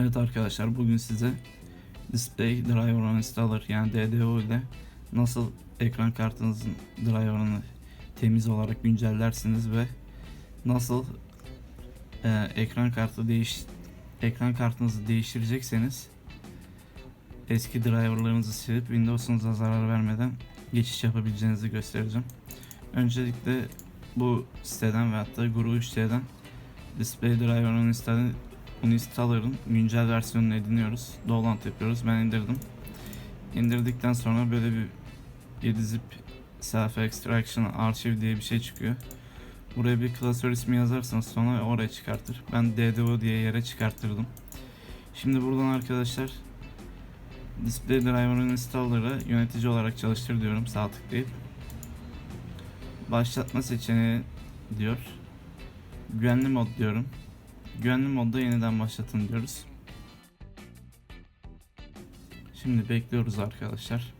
Evet arkadaşlar bugün size Display Driver Installer yani DDO ile nasıl ekran kartınızın driver'ını temiz olarak güncellersiniz ve nasıl e, ekran kartı değiş ekran kartınızı değiştirecekseniz eski driverlarınızı silip Windows'unuza zarar vermeden geçiş yapabileceğinizi göstereceğim. Öncelikle bu siteden ve hatta Guru 3D'den Display Driver Uninstall Uninstaller'ın güncel versiyonunu ediniyoruz. Download yapıyoruz. Ben indirdim. İndirdikten sonra böyle bir 7 zip self extraction archive diye bir şey çıkıyor. Buraya bir klasör ismi yazarsanız sonra oraya çıkartır. Ben DDO diye yere çıkarttırdım. Şimdi buradan arkadaşlar Display Driver Installer'ı yönetici olarak çalıştır diyorum sağ tıklayıp. Başlatma seçeneği diyor. Güvenli mod diyorum. Güvenli modda yeniden başlatın diyoruz. Şimdi bekliyoruz arkadaşlar.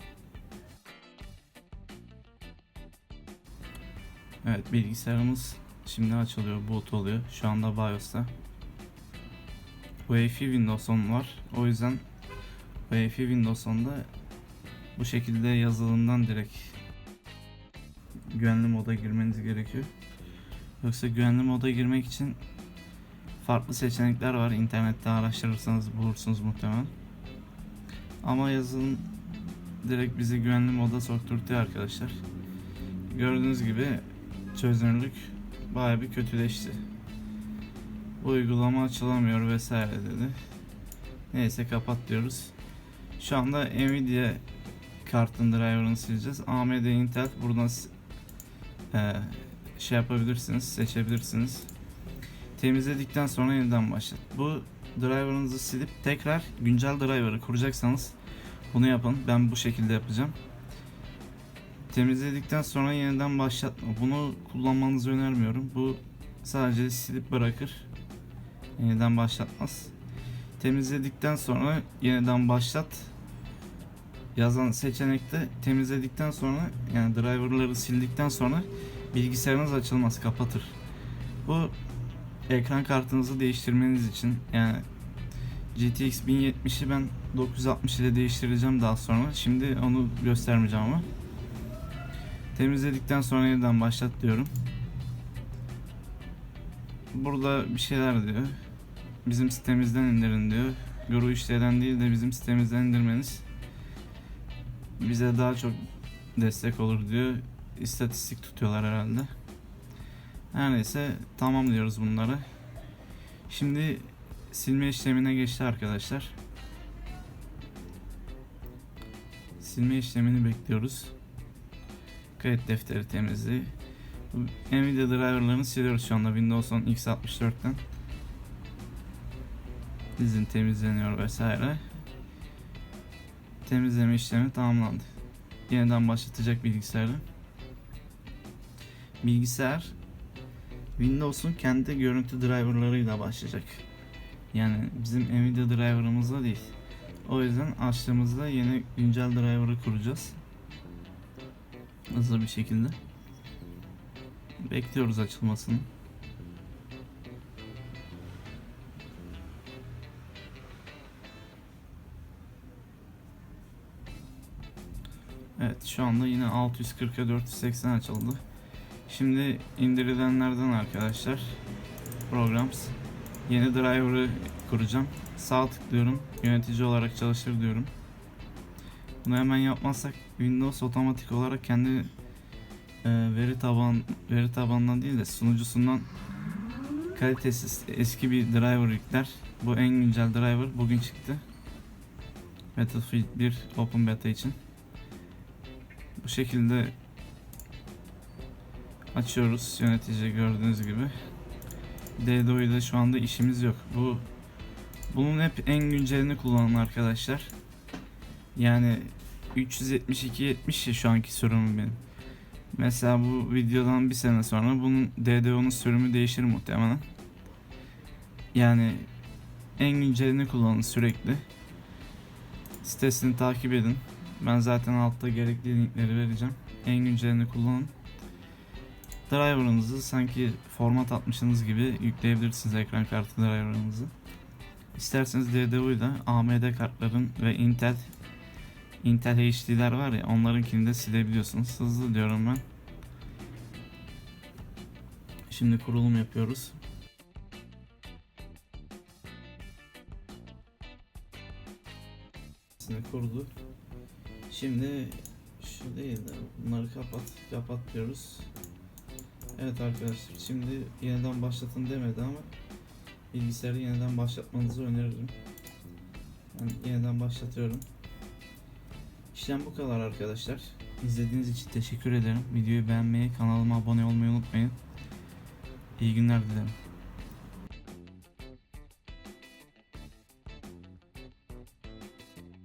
Evet bilgisayarımız şimdi açılıyor, boot oluyor. Şu anda BIOS'ta. UEFI Windows 10 var. O yüzden UEFI Windows 10'da bu şekilde yazılımdan direkt güvenli moda girmeniz gerekiyor. Yoksa güvenli moda girmek için farklı seçenekler var. İnternette araştırırsanız bulursunuz muhtemelen. Ama yazılım direkt bizi güvenli moda sokturtuyor arkadaşlar. Gördüğünüz gibi çözünürlük baya bir kötüleşti. Bu uygulama açılamıyor vesaire dedi. Neyse kapat diyoruz. Şu anda Nvidia kartın driver'ını sileceğiz. AMD Intel buradan e, şey yapabilirsiniz, seçebilirsiniz. Temizledikten sonra yeniden başlat. Bu driver'ınızı silip tekrar güncel driver'ı kuracaksanız bunu yapın. Ben bu şekilde yapacağım. Temizledikten sonra yeniden başlatma. Bunu kullanmanızı önermiyorum. Bu sadece silip bırakır. Yeniden başlatmaz. Temizledikten sonra yeniden başlat yazan seçenekte temizledikten sonra yani driverları sildikten sonra bilgisayarınız açılmaz kapatır. Bu ekran kartınızı değiştirmeniz için yani GTX 1070'i ben 960 ile değiştireceğim daha sonra. Şimdi onu göstermeyeceğim ama. Temizledikten sonra yeniden başlat diyorum. Burada bir şeyler diyor. Bizim sitemizden indirin diyor. Guru işleden değil de bizim sitemizden indirmeniz bize daha çok destek olur diyor. İstatistik tutuyorlar herhalde. Her neyse tamam diyoruz bunları. Şimdi silme işlemine geçti arkadaşlar. Silme işlemini bekliyoruz. Kayıt defteri temizliği. Nvidia driverlarını siliyoruz şu anda Windows 10 X64'ten. Dizin temizleniyor vesaire. Temizleme işlemi tamamlandı. Yeniden başlatacak bilgisayarı. Bilgisayar Windows'un kendi görüntü driverlarıyla başlayacak. Yani bizim Nvidia driver'ımızla değil. O yüzden açtığımızda yeni güncel driver'ı kuracağız. Hızlı bir şekilde. Bekliyoruz açılmasını. Evet şu anda yine 640'a 480 açıldı. Şimdi indirilenlerden arkadaşlar Programs yeni driver'ı kuracağım. Sağ tıklıyorum. Yönetici olarak çalıştır diyorum. Bunu hemen yapmazsak Windows otomatik olarak kendi e, veri taban veri tabanından değil de sunucusundan kalitesiz eski bir driver yükler. Bu en güncel driver bugün çıktı. Battlefield 1 Open Beta için. Bu şekilde açıyoruz yönetici gördüğünüz gibi. DDO ile şu anda işimiz yok. Bu bunun hep en güncelini kullanın arkadaşlar. Yani 372 70 ya şu anki sürümüm benim. Mesela bu videodan bir sene sonra bunun DDO'nun sürümü değişir muhtemelen. Yani en güncelini kullanın sürekli. Sitesini takip edin. Ben zaten altta gerekli linkleri vereceğim. En güncelini kullanın. Driver'ınızı sanki format atmışsınız gibi yükleyebilirsiniz ekran kartı driver'ınızı. İsterseniz DDU'yu da AMD kartların ve Intel Intel HD'ler var ya onlarınkini de silebiliyorsunuz. Hızlı diyorum ben. Şimdi kurulum yapıyoruz. Hepsini kurdu. Şimdi şu değil de bunları kapat kapat diyoruz. Evet arkadaşlar şimdi yeniden başlatın demedi ama bilgisayarı yeniden başlatmanızı öneririm. Ben yeniden başlatıyorum. İşlem bu kadar arkadaşlar. İzlediğiniz için teşekkür ederim. Videoyu beğenmeyi, kanalıma abone olmayı unutmayın. İyi günler dilerim.